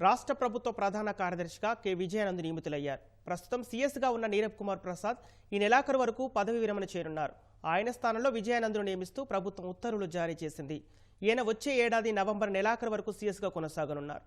రాష్ట్ర ప్రభుత్వ ప్రధాన కార్యదర్శిగా కె. విజయానంద్ నియమితులయ్యారు. ప్రస్తుతం సీఎస్గా ఉన్న నీరబ్ కుమార్ ప్రసాద్ ఈ నెలాఖరు వరకు పదవి విరమణ చేరున్నారు ఆయన స్థానంలో విజయానంద్ను నియమిస్తూ ప్రభుత్వం ఉత్తర్వులు జారీ చేసింది. ఈయన వచ్చే ఏడాది నవంబర్ నెలాఖరు వరకు సీఎస్గా కొనసాగనున్నారు.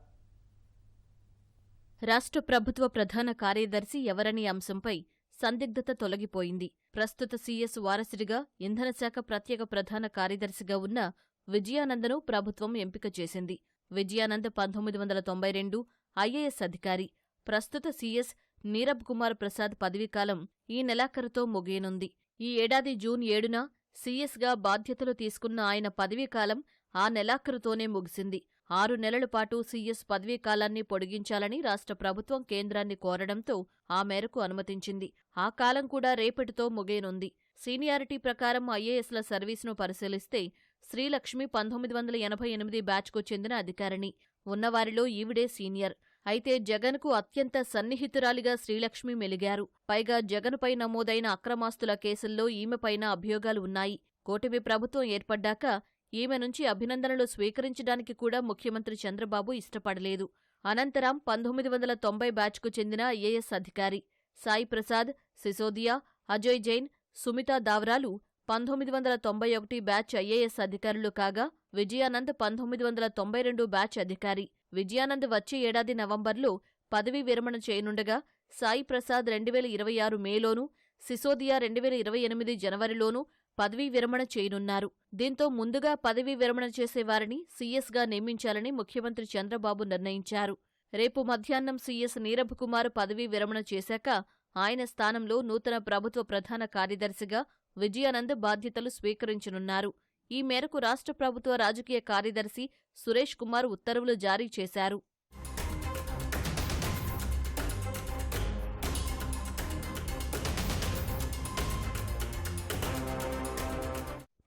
రాష్ట్ర ప్రభుత్వ ప్రధాన కార్యదర్శి ఎవరనే అంశంపై సందిగ్ధత తొలగిపోయింది. ప్రస్తుత సీఎస్ వారసుడిగా ఇంధనశాఖ ప్రత్యేక ప్రధాన కార్యదర్శిగా ఉన్న విజయానందను ప్రభుత్వం ఎంపిక చేసింది. విజయానంద్ పంతొమ్మిది వందల తొంభై రెండు ఐఏఎస్ అధికారి. ప్రస్తుత సీఎస్ నీరబ్ కుమార్ ప్రసాద్ పదవీకాలం ఈ నెలాఖరుతో ముగియనుంది. ఈ ఏడాది జూన్ ఏడున సీఎస్గా బాధ్యతలు తీసుకున్న ఆయన పదవీకాలం ఆ నెలాఖరుతోనే ముగిసింది. ఆరు నెలల పాటు సీఎస్ పదవీకాలాన్ని పొడిగించాలని రాష్ట్ర ప్రభుత్వం కేంద్రాన్ని కోరడంతో ఆ మేరకు అనుమతించింది. ఆ కాలం కూడా రేపటితో ముగియనుంది. సీనియారిటీ ప్రకారం ఐఏఎస్ల సర్వీసును పరిశీలిస్తే శ్రీలక్ష్మి పంతొమ్మిది వందల ఎనభై ఎనిమిది బ్యాచ్కు చెందిన అధికారిణి. ఉన్నవారిలో ఈవిడే సీనియర్. అయితే జగన్కు అత్యంత సన్నిహితురాలిగా శ్రీలక్ష్మి మెలిగారు. పైగా జగన్పై నమోదైన అక్రమాస్తుల కేసుల్లో ఈమెపైన అభియోగాలు ఉన్నాయి. కూటమి ప్రభుత్వం ఏర్పడ్డాక ఈమె నుంచి అభినందనలు స్వీకరించడానికి కూడా ముఖ్యమంత్రి చంద్రబాబు ఇష్టపడలేదు. అనంతరం పంతొమ్మిది వందల తొంభై బ్యాచ్కు చెందిన ఐఏఎస్ అధికారి సాయి ప్రసాద్ సిసోదియా అజయ్ జైన్ సుమితా దావ్రాలు పంతొమ్మిది వందల తొంభై ఒకటి బ్యాచ్ ఐఏఎస్ అధికారులు కాగా విజయానంద్ పంతొమ్మిది వందల తొంభై రెండు బ్యాచ్ అధికారి. విజయానంద్ వచ్చే ఏడాది నవంబర్లో పదవీ విరమణ చేయనుండగా సాయి ప్రసాద్ రెండు వేల ఇరవై ఆరు మేలోనూ సిసోదియా రెండు వేల ఇరవై ఎనిమిది జనవరిలోనూ పదవీ విరమణ చేయనున్నారు. దీంతో ముందుగా పదవీ విరమణ చేసేవారిని సీఎస్గా నియమించాలని ముఖ్యమంత్రి చంద్రబాబు నిర్ణయించారు. రేపు మధ్యాహ్నం సీఎస్ నీరబ్ కుమార్ పదవీ విరమణ చేశాక ఆయన స్థానంలో నూతన ప్రభుత్వ ప్రధాన కార్యదర్శిగా విజయానంద్ బాధ్యతలు స్వీకరించనున్నారు. ఈ మేరకు రాష్ట్ర ప్రభుత్వ రాజకీయ కార్యదర్శి సురేష్ కుమార్ ఉత్తర్వులు జారీ చేశారు.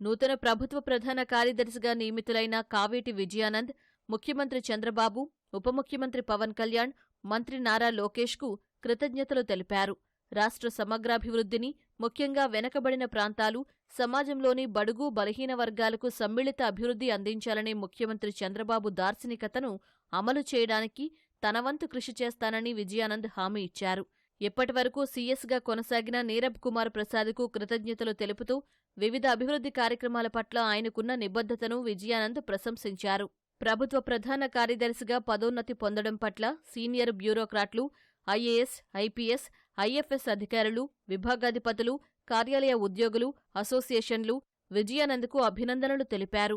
నూతన ప్రభుత్వ ప్రధాన కార్యదర్శిగా నియమితులైన కావేటి విజయానంద్ ముఖ్యమంత్రి చంద్రబాబు ఉప ముఖ్యమంత్రి పవన్ కళ్యాణ్ మంత్రి నారా లోకేష్కు కృతజ్ఞతలు తెలిపారు. రాష్ట్ర సమగ్రాభివృద్ధిని ముఖ్యంగా వెనకబడిన ప్రాంతాలు సమాజంలోని బడుగు బలహీన వర్గాలకు సమ్మిళిత అభివృద్ధి అందించాలనే ముఖ్యమంత్రి చంద్రబాబు దార్శనికతను అమలు చేయడానికి తన వంతు కృషి చేస్తానని విజయానంద్ హామీ ఇచ్చారు. ఇప్పటివరకు సీఎస్గా కొనసాగిన నీరబ్ కుమార్ ప్రసాద్కు కృతజ్ఞతలు తెలుపుతూ వివిధ అభివృద్ధి కార్యక్రమాల పట్ల ఆయనకున్న నిబద్ధతను విజయానంద్ ప్రశంసించారు. ప్రభుత్వ ప్రధాన కార్యదర్శిగా పదోన్నతి పొందడం పట్ల సీనియర్ బ్యూరోక్రాట్లు ఐఏఎస్ ఐపీఎస్ ఐఎఫ్ఎస్ అధికారులు విభాగాధిపతులు కార్యాలయ ఉద్యోగులు అసోసియేషన్లు విజయానంద్కు అభినందనలు తెలిపారు.